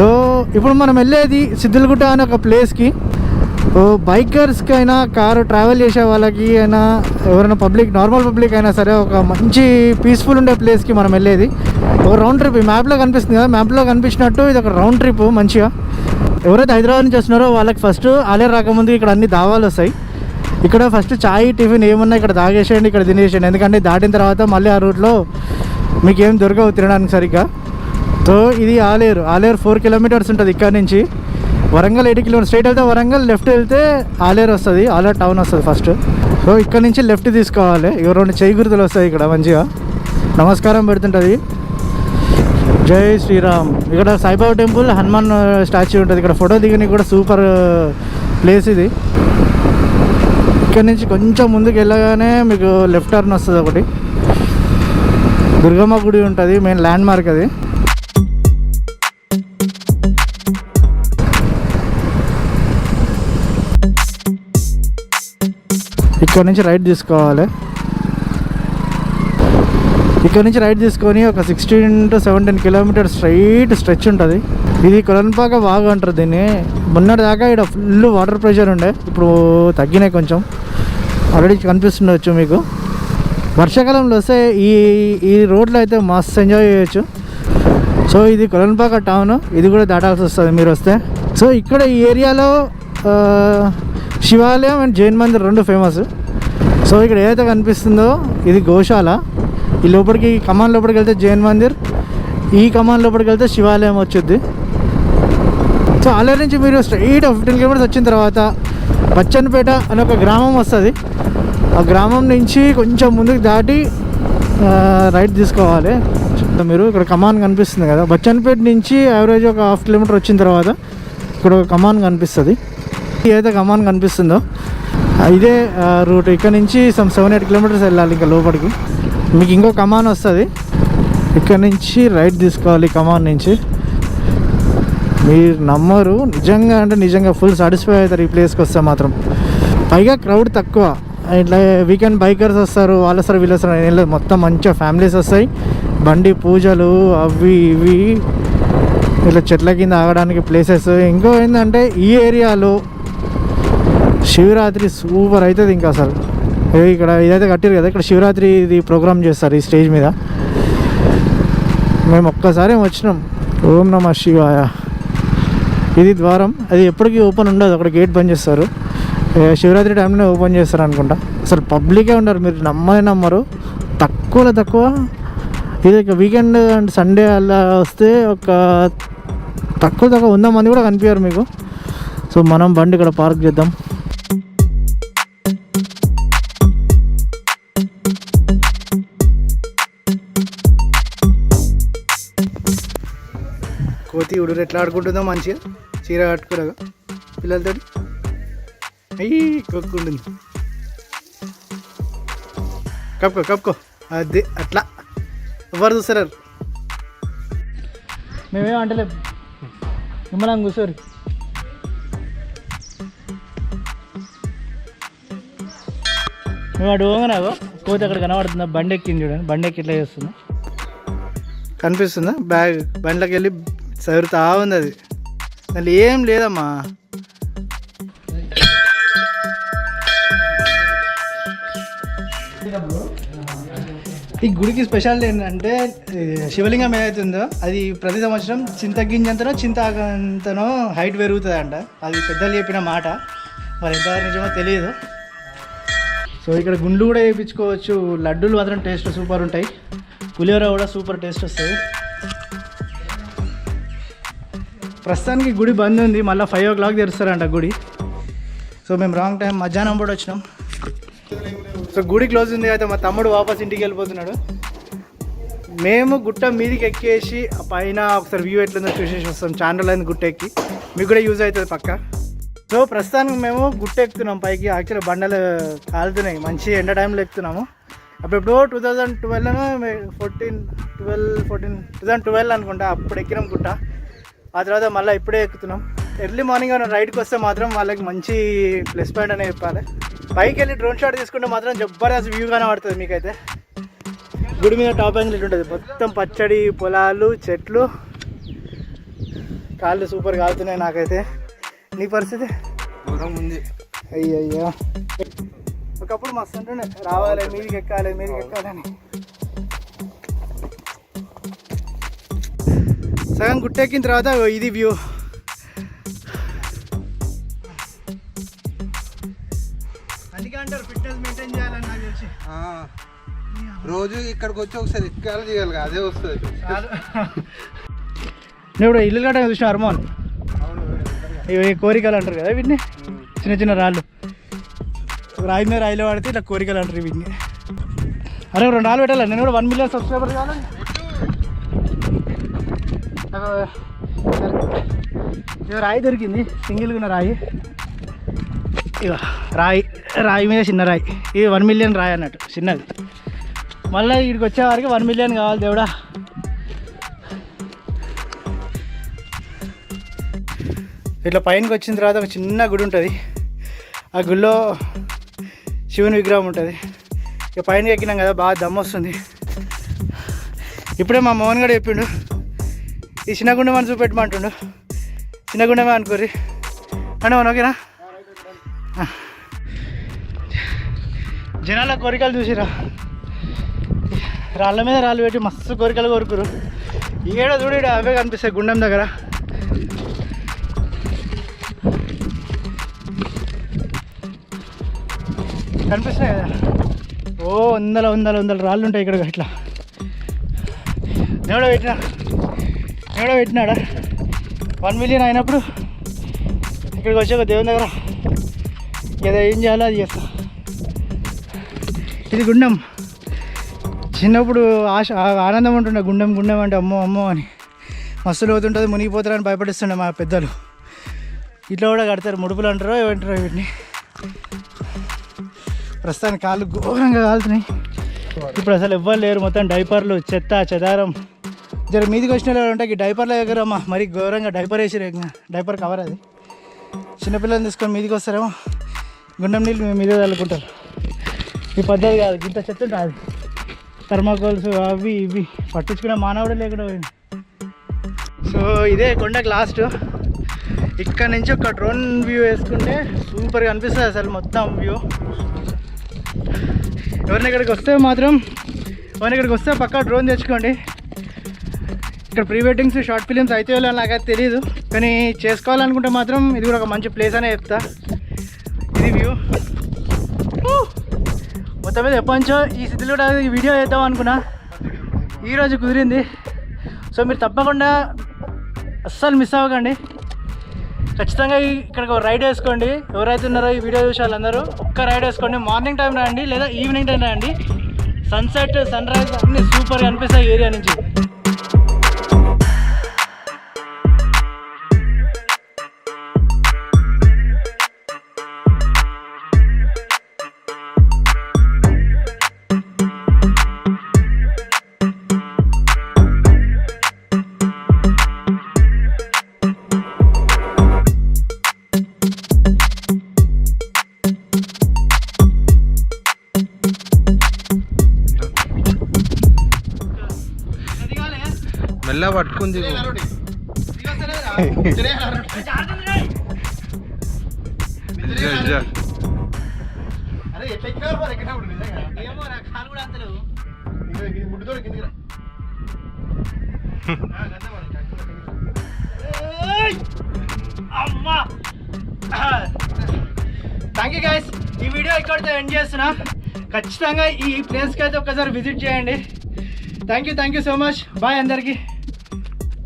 So ఇప్పుడు మనం వెళ్ళేది సిద్దులగుట్ట అనే ఒక ప్లేస్కి. బైకర్స్కి అయినా కారు ట్రావెల్ చేసే వాళ్ళకి అయినా ఎవరైనా పబ్లిక్ నార్మల్ పబ్లిక్ అయినా సరే ఒక మంచి పీస్ఫుల్ ఉండే ప్లేస్కి మనం వెళ్ళేది. ఒక రౌండ్ ట్రిప్ ఈ మ్యాప్లో కనిపిస్తుంది కదా మ్యాప్లో కనిపించినట్టు ఇది ఒక రౌండ్ ట్రిప్ మంచిగా. ఎవరైతే హైదరాబాద్ నుంచి వస్తున్నారో వాళ్ళకి ఫస్ట్ ఆలయం రాకముందు ఇక్కడ అన్ని దావాలు వస్తాయి. ఇక్కడ ఫస్ట్ చాయ్ టిఫిన్ ఏమున్నా ఇక్కడ తాగేసేయండి ఇక్కడ తినేసేయండి. ఎందుకంటే దాటిన తర్వాత మళ్ళీ ఆ రూట్లో మీకు ఏం దొరకవు తినడానికి సరిగ్గా. సో ఇది ఆలేరు. ఆలేరు ఫోర్ కిలోమీటర్స్ ఉంటుంది ఇక్కడ నుంచి. వరంగల్ ఎయిటీ కిలోమీటర్ స్ట్రైట్ వెళ్తే వరంగల్ లెఫ్ట్ వెళ్తే ఆలేరు వస్తుంది. ఆలేరు టౌన్ వస్తుంది ఫస్ట్ సో ఇక్కడ నుంచి లెఫ్ట్ తీసుకోవాలి. ఇవి రెండు చేయి గుర్తులు వస్తాయి ఇక్కడ మంచిగా. నమస్కారం పెడుతుంటుంది. జై శ్రీరామ్. ఇక్కడ సాయిబాబా టెంపుల్ హనుమాన్ స్టాచ్యూ ఉంటుంది. ఇక్కడ ఫోటో దిగని కూడా సూపర్ ప్లేస్ ఇది. ఇక్కడ నుంచి కొంచెం ముందుకు వెళ్ళగానే మీకు లెఫ్ట్ టర్న్ వస్తుంది ఒకటి. దుర్గమ్మ గుడి ఉంటుంది మెయిన్ ల్యాండ్ మార్క్ అది. ఇక్కడ నుంచి రైట్ తీసుకోవాలి. ఇక్కడ నుంచి రైట్ తీసుకొని ఒక sixteen to seventeen kilometer straight stretch ఉంటుంది. ఇది కొలన్పాక బాగా అంటారు దీన్ని. మొన్నటి దాకా ఇక్కడ ఫుల్ వాటర్ ప్రెషర్ ఉండే. ఇప్పుడు తగ్గినాయి కొంచెం. ఆల్రెడీ కనిపిస్తుండొచ్చు మీకు. వర్షాకాలంలో వస్తే ఈ ఈ రోడ్లో అయితే మస్తు ఎంజాయ్ చేయొచ్చు. సో ఇది కొలన్పాక టౌన్ ఇది కూడా దాటాల్సి వస్తుంది మీరు వస్తే. సో ఇక్కడ ఈ ఏరియాలో శివాలయం అండ్ జైన్ మందిర్ రెండు ఫేమస్ సో ఇక్కడ ఏదైతే కనిపిస్తుందో ఇది గోశాల. ఈ లోపలికి కమాన్ లోపలికి వెళ్తే జైన్ మందిర్ ఈ కమాన్ లోపలికి వెళ్తే శివాలయం వచ్చుద్ది. సో అల్లరి నుంచి మీరు స్ట్రైట్ ఫిఫ్టీన్ కిలోమీటర్స్ వచ్చిన తర్వాత బచ్చన్పేట అనే ఒక గ్రామం వస్తుంది. ఆ గ్రామం నుంచి కొంచెం ముందుకు దాటి రైట్ తీసుకోవాలి. మీరు ఇక్కడ కమాన్ కనిపిస్తుంది కదా. బచ్చన్పేట నుంచి యావరేజ్ ఒక హాఫ్ కిలోమీటర్ వచ్చిన తర్వాత ఇక్కడ ఒక కమాన్ కనిపిస్తుంది. ఏదైతే కమాన్ కనిపిస్తుందో ఇదే రూట్. ఇక్కడ నుంచి సమ్ సెవెన్ ఎయిట్ కిలోమీటర్స్ వెళ్ళాలి ఇంకా లోపలికి. మీకు ఇంకో కమాన్ వస్తుంది. ఇక్కడ నుంచి రైట్ తీసుకోవాలి కమాన్ నుంచి. మీరు నమ్మరు. నిజంగా అంటే నిజంగా ఫుల్ సాటిస్ఫై అవుతారు ఈ ప్లేస్కి వస్తే మాత్రం. పైగా క్రౌడ్ తక్కువ. ఇట్లా వీకెండ్ బైకర్స్ వస్తారు వాళ్ళు వస్తారు వీళ్ళు వస్తారు మొత్తం మంచిగా ఫ్యామిలీస్ వస్తాయి. బండి పూజలు అవి ఇవి. ఇట్లా చెట్ల కింద ఆగడానికి ప్లేసెస్ ఇంకో ఏంటంటే ఈ ఏరియాలో శివరాత్రి సూపర్ అవుతుంది ఇంకా అసలు. ఏ ఇక్కడ ఇదైతే కట్టారు కదా ఇక్కడ శివరాత్రి ఇది ప్రోగ్రామ్ చేస్తారు ఈ స్టేజ్ మీద. మేము ఒక్కసారి వచ్చినాం. ఓం నమ శివాయ. ఇది ద్వారం అది ఎప్పటికీ ఓపెన్ ఉండదు అక్కడ గేట్ బంద్ చేస్తారు. శివరాత్రి టైంలో ఓపెన్ చేస్తారు అనుకుంటా. అసలు పబ్లికే ఉండరు మీరు నమ్మని నమ్మరు. తక్కువలో తక్కువ. ఇది ఇక వీకెండ్ అండ్ సండే అలా వస్తే ఒక తక్కువ తక్కువ వంద మంది కూడా కనిపించారు మీకు. సో మనం బండి ఇక్కడ పార్క్ చేద్దాం. కోతి ఉడురు ఎట్లా ఆడుకుంటుందో మంచిగా చీర కట్టుకోలేగా పిల్లలతో అయ్యి కొక్కుంటుంది కప్పుకో కప్పుకో. అది అట్లా. ఎవరు చూస్తారు? మేమేం అంటలేం. మిమ్మల్ని కూర్చోరు. మేము అటు పోగానాగో కోతి అక్కడ కనబడుతుందా? బండి ఎక్కింది చూడండి. బండి ఎక్కి ఇట్లా చేస్తుందా. కనిపిస్తుందా? బ్యాగ్ బండ్లోకి వెళ్ళి సరుతా ఉంది అది. దాంట్లో ఏం లేదమ్మా. ఈ గుడికి స్పెషాలిటీ ఏంటంటే శివలింగం ఏదైతే ఉందో అది ప్రతి సంవత్సరం చింతగింజంతనో చింతకంతనో హైట్ పెరుగుతుంది అంట అది పెద్దలు చెప్పిన మాట. మరి ఎంత నిజమో తెలియదు సో ఇక్కడ గుండు కూడా వేయించుకోవచ్చు. లడ్డూలు మాత్రం టేస్ట్ సూపర్ ఉంటాయి. పులిహోర కూడా సూపర్ టేస్ట్ వస్తుంది. ప్రస్తుతానికి గుడి బంద్ ఉంది. మళ్ళీ ఫైవ్ ఓ క్లాక్ తెరుస్తారంట గుడి. సో మేము రాంగ్ టైం మధ్యాహ్నం కూడా వచ్చినాం. సో గుడి క్లోజ్ ఉంది అయితే మా తమ్ముడు వాపస్ ఇంటికి వెళ్ళిపోతున్నాడు. మేము గుట్ట మీదికి ఎక్కేసి పైన ఒకసారి వ్యూ ఎట్లుందో చూసేసి వస్తాం. ఛానల్ అయింది గుట్ట ఎక్కి. మీకు కూడా యూజ్ అవుతుంది పక్క. సో ప్రస్తుతానికి మేము గుట్ట ఎక్కుతున్నాం పైకి. యాక్చువల్లీ బండలు కాలుతున్నాయి. మంచి ఎండ టైంలో ఎక్కుతున్నాము. అప్పుడు two thousand twelve fourteen twelve fourteen two thousand twelve అనుకుంటా అప్పుడు ఎక్కినాం గుట్ట. ఆ తర్వాత మళ్ళీ ఇప్పుడే ఎక్కుతున్నాం. ఎర్లీ మార్నింగ్ ఏమైనా రైడ్కి వస్తే మాత్రం వాళ్ళకి మంచి ప్లస్ పాయింట్ అనే చెప్పాలి. పైకి వెళ్ళి డ్రోన్ షాట్ తీసుకుంటే మాత్రం జబర్దస్త్ వ్యూ కనబడుతుంది మీకైతే. గుడి మీద టాప్ యాంగిల్ ఇటు ఉంటుంది. మొత్తం పచ్చడి పొలాలు చెట్లు. కాళ్ళు సూపర్ కాలుతున్నాయి నాకైతే. నీ పరిస్థితి? దూరం ఉంది. అయ్యయ్యో. ఒకప్పుడు మస్తు ఉంటుండే. రావాలి మీదికి ఎక్కాలి మీదికి ఎక్కాలని సగం గుట్టెక్కిన తర్వాత ఇది వ్యూ. అందుకే అంటారు ఫిట్నెస్ మెయింటైన్ చేయాలని నాకు తెలిసి. ఆ, రోజు ఇక్కడికి వచ్చి ఒకసారి ఎక్కాలి చేయాలి అదే వస్తుంది. ఇప్పుడు ఇల్లు కట్ట చూసిన హర్మోన్. ఇవి కోరికలు అంటారు కదా వీటిని? చిన్న చిన్న రాళ్ళు. రాయి మీద రాయిలో పడితే ఇట్లా కోరికలు అంటారు వీటిని. అరే రెండు రాళ్ళు పెట్టాలి? నేను కూడా వన్ మిలియన్ సబ్స్క్రైబర్ కావాలి. రాయి దొరికింది. సింగిల్గా ఉన్న రాయి. ఇక రాయి రాయి మీద చిన్న రాయి. ఇది వన్ మిలియన్ రాయి అన్నట్టు చిన్నది. మళ్ళీ ఇక్కడికి వచ్చేవారికి వన్ మిలియన్ కావాలి దేవుడా. ఇట్లా పైనకి వచ్చిన తర్వాత ఒక చిన్న గుడి ఉంటుంది. ఆ గుడిలో శివుని విగ్రహం ఉంటుంది. ఇక పైన ఎక్కినాం కదా బాగా దమ్ వస్తుంది. ఇప్పుడే మా మోహన్ గడు చెప్పిండు. ఈ చిన్న గుండె మన చూపెట్టమంటుండు. చిన్న అనుకోరి అంటే మన ఓకేనా? జనాల కోరికలు చూసిరా రాళ్ళ మీద రాళ్ళు పెట్టి మస్తు కోరికలు కోరుకురు ఏడ చూడు ఈడ అవే కనిపిస్తాయి గుండెం దగ్గర. కనిపిస్తున్నాయి కదా? ఓ వందల వందల వందల రాళ్ళు ఉంటాయి ఇక్కడ ఇట్లా. ఎవడో పెట్టినా ఎక్కడ పెట్టినాడా? వన్ మిలియన్ అయినప్పుడు ఇక్కడికి వచ్చాక దేవుని దగ్గర ఏదో ఏం చేయాలో అది చేస్తా. ఇది గుండం. చిన్నప్పుడు ఆశ ఆనందం ఉంటుండే గుండెం గుండెం అంటే అమ్మో అమ్మో అని. మస్తు లోతుంటుంది మునిగిపోతారని భయపడిస్తుండే మా పెద్దలు. ఇట్లా కూడా కడతారు ముడుపులు అంటారో ఏమంటారో వీటిని. ప్రస్తుతానికి కాళ్ళు ఘోరంగా కాలుతున్నాయి. ఇప్పుడు అసలు ఎవ్వరు లేరు మొత్తం డైపర్లు చెత్త చెదారం. జర మీదికి వచ్చిన వాళ్ళు ఉంటాయి డైపర్ల దగ్గర అమ్మా మరి ఘోరంగా డైపర్ వేసి డైపర్ కవర్ అది. చిన్నపిల్లల్ని తీసుకొని మీదికి వస్తారేమో గుండం నీళ్ళు మేము మీదే చల్లుకుంటారు ఈ పద్ధతి కాదు గింత చెత్త కాదు. థర్మాకోల్స్ అవి ఇవి. పట్టించుకునే మానవుడు లేకుండా పోయింది సో ఇదే కొండకు లాస్ట్ ఇక్కడ నుంచి ఒక డ్రోన్ వ్యూ వేసుకుంటే సూపర్గా అనిపిస్తుంది అసలు మొత్తం వ్యూ. ఎవరిని ఇక్కడికి వస్తే మాత్రం ఎవరిని ఇక్కడికి వస్తే పక్కా డ్రోన్ తెచ్చుకోండి. ఇక్కడ ప్రీ వెడ్డింగ్స్ షార్ట్ ఫిలిమ్స్ అయితే వెళ్ళాలి నాకైతే తెలియదు కానీ చేసుకోవాలనుకుంటే మాత్రం ఇది కూడా ఒక మంచి ప్లేస్ అనే చెప్తా. ఇది వ్యూ. మొత్తం మీద ఎప్పటి నుంచో ఈ స్థితిలో కూడా ఈ వీడియో చేద్దాం అనుకున్నా. ఈరోజు కుదిరింది. సో మీరు తప్పకుండా అస్సలు మిస్ అవ్వకండి. ఖచ్చితంగా ఇక్కడికి ఒక రైడ్ వేసుకోండి. ఎవరైతే ఉన్నారో ఈ వీడియో చూసే వాళ్ళందరూ ఒక్క రైడ్ వేసుకోండి. మార్నింగ్ టైం రండి లేదా ఈవినింగ్ టైం రండి. సన్సెట్ సన్ రైజ్ అన్నీ సూపర్గా అనిపిస్తాయి ఏరియా నుంచి. ఏయ్! అమ్మా థ్యాంక్ యూ గైస్ ఈ వీడియో ఇక్కడితో ఎండ్ చేస్తున్నా. ఖచ్చితంగా ఈ ప్లేస్కి అయితే ఒకసారి విజిట్ చేయండి. Thank you thank you so much bye అందరికీ.